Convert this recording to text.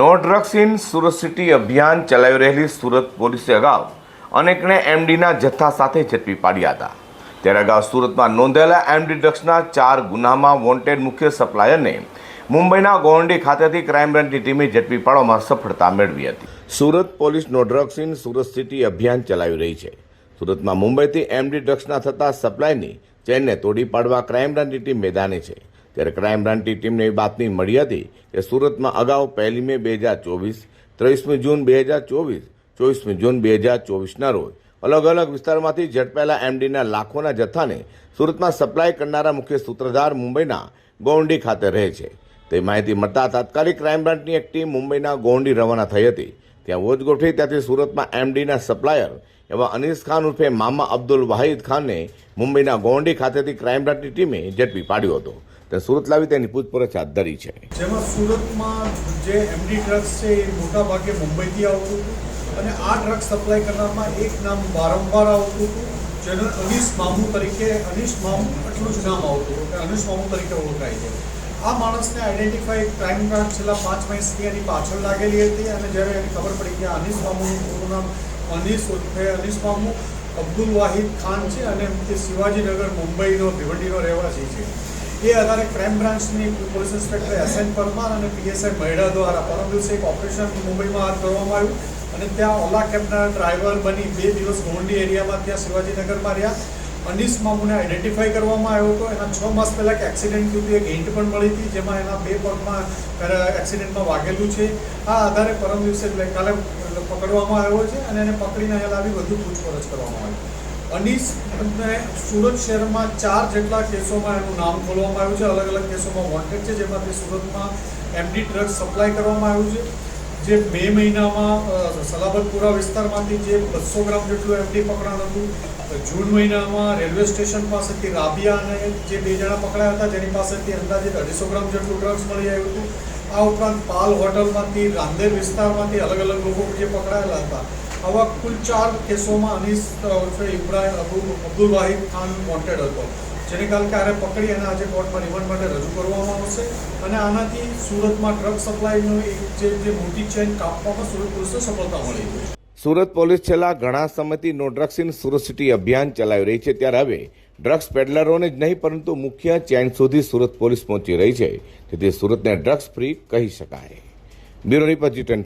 No drugs in Surat city અભિયાન ચલાવી રહેલી સુરત પોલીસે અગાઉ અનેકને એમડીના જથ્થા સાથે ઝડપી પાડ્યા હતા. ત્યારે અગાઉ સુરતમાં નોંધાયેલા એમડી ડ્રગ્સના ચાર ગુનામાં વોન્ટેડ મુખ્ય સપ્લાયરને મુંબઈના ગોંડી ખાતેથી ક્રાઇમ બ્રાન્ચની ટીમે ઝડપી પાડવામાં સફળતા મેળવી હતી. Surat police no drugs in Surat city અભિયાન ચલાવી રહી છે. સુરતમાં મુંબઈથી એમડી ડ્રગ્સના થતા સપ્લાયની ચેનને તોડી પાડવા ક્રાઇમ બ્રાન્ચની ટીમ મેદાને છે. ત્યારે ક્રાઇમ બ્રાન્ચની ટીમને એ બાતમી મળી હતી કે સુરતમાં અગાઉ પહેલી મે બે હજાર ચોવીસ, ત્રેવીસમી જૂન બે હજાર ચોવીસ, ચોવીસમી જૂન બે હજાર ચોવીસના રોજ અલગ અલગ વિસ્તારમાંથી ઝડપાયેલા એમડીના લાખોના જથ્થાને સુરતમાં સપ્લાય કરનારા મુખ્ય સૂત્રધાર મુંબઈના ગોંડી ખાતે રહે છે. તે માહિતી મળતા તાત્કાલિક ક્રાઇમ બ્રાન્ચની એક ટીમ મુંબઈના ગોંડી રવાના થઈ હતી. ત્યાં વોચ ગોઠવી ત્યાંથી સુરતમાં એમડીના સપ્લાયર એવા અનીસ ખાન ઉર્ફે મામા અબ્દુલ વાહિદ ખાનને મુંબઈના ગોંડી ખાતેથી ક્રાઇમ બ્રાન્ચની ટીમે ઝડપી પાડ્યો હતો. તે સુરત લાવી તેની પૂછપરછ હાથ ધરી છે. જેમાં સુરતમાં જે એમડી ડ્રગ્સ છે એ મોટા ભાગે મુંબઈથી આવતું હતું અને આ ડ્રગ્સ સપ્લાય કરનારમાં એક નામ વારંવાર આવતું હતું. જેને અનીસ મામુ તરીકે, અનિશ મામુ એટલું જ નામ આવતું હતું કે અનીસ મામુ તરીકે ઓળખાય છે. આ માણસને આઈડેન્ટિફાઈ ક્રાઇમ બ્રાન્ચ છેલ્લા પાંચ મહિનાથી એની પાછળ લાગેલી હતી અને જ્યારે એની ખબર પડી કે અનીસ મામુનું નામ અનીસ ઉર્ફે અનીસ મામુ, અબ્દુલ વાહિદ ખાન છે અને તે શિવાજીનગર, મુંબઈનો, ભિવંડીનો રહેવાસી છે. એ આધારે ક્રાઇમ બ્રાન્ચની police inspector S N Parmar અને પીએસઆઈ મહેડા દ્વારા પરમ દિવસે એક ઓપરેશન મુંબઈમાં હાથ ધરવામાં આવ્યું અને ત્યાં ઓલા કેબના ડ્રાઈવર બની બે દિવસ ગોંડી એરિયામાં ત્યાં શિવાજીનગરમાં રહ્યા. અનીસ મામુને આઈડેન્ટિફાઈ કરવામાં આવ્યો હતો. એના છ માસ પહેલાં એક એક્સિડન્ટ થયું એક હિન્ટ પણ મળી હતી, જેમાં એના બે પગમાં એક્સિડન્ટમાં વાગેલું છે. આ આધારે પરમ દિવસે કાલે પકડવામાં આવ્યો છે અને એને પકડીને અહીંયા લાવી વધુ પૂછપરછ કરવામાં આવી. અનીસ ને સુરત શહેરમાં ચાર જેટલા કેસોમાં એનું નામ ખોલવામાં આવ્યું છે. અલગ અલગ કેસોમાં વોન્ટેડ છે, જેમાંથી સુરતમાં એમડી ડ્રગ્સ સપ્લાય કરવામાં આવ્યું છે. જે મે મહિનામાં સલાબતપુરા વિસ્તારમાંથી જે બસો ગ્રામ જેટલું એમડી પકડાણ હતું. જૂન મહિનામાં રેલવે સ્ટેશન પાસેથી રાબિયા અને જે બે જણા પકડાયા હતા, જેની પાસેથી અંદાજે અઢીસો ગ્રામ જેટલું ડ્રગ્સ મળી આવ્યું હતું. આ ઉપરાંત પાલ હોટલમાંથી રાંદેર વિસ્તારમાંથી અલગ અલગ લોકો જે પકડાયેલા હતા. આવા કુલ ચાર કેસોમાં અનીસ ઉર્ફે ઇબ્રાહિમ અબુ અબ્દુલ વાહિદ ખાન વોન્ટેડ હતો. જેને કાલ ક્યારે પકડી અને આજે કોર્ટમાં રિમાન્ડ માટે રજૂ કરવામાં આવશે. અને આનાથી સુરતમાં ડ્રગ સપ્લાયનો એક જે જે મોટી ચેન કાપવામાં સુરત પોલીસને સફળતા મળી. છે સુરત પોલીસ છેલ્લા ઘણા સમયથી no drugs in Surat city અભિયાન ચલાવી રહી છે. ત્યારે હવે ડ્રગ્સ પેડલરોને જ નહીં, પરંતુ મુખ્ય ચેન સુધી સુરત પોલીસ પહોંચી રહી છે. તેથી સુરતને ડ્રગ્સ ફ્રી કહી શકાય. બ્યુરો રિપોર્ટ જી ટેન